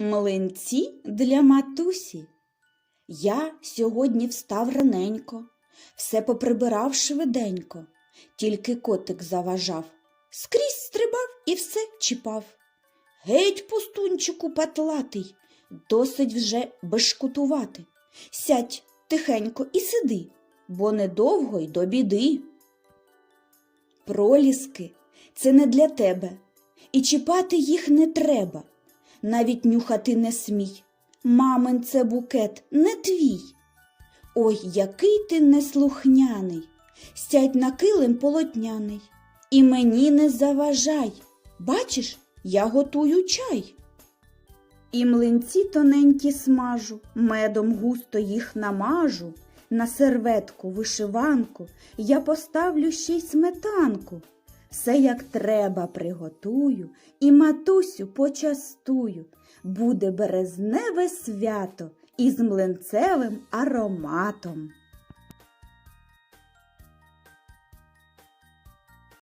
Млинці для матусі. Я сьогодні встав раненько, все поприбирав швиденько, тільки котик заважав, скрізь стрибав і все чіпав. Геть, пустунчику патлатий, досить вже бешкутувати. Сядь тихенько і сиди, бо недовго й до біди. Проліски це не для тебе, і чіпати їх не треба, навіть нюхати не смій. Мамин це букет не твій. Ой, який ти неслухняний, сядь на килим полотняний, і мені не заважай. Бачиш, я готую чай. І млинці тоненькі смажу, медом густо їх намажу. На серветку, вишиванку я поставлю ще й сметанку. Все як треба приготую і матусю почастую. Буде березневе свято із млинцевим ароматом.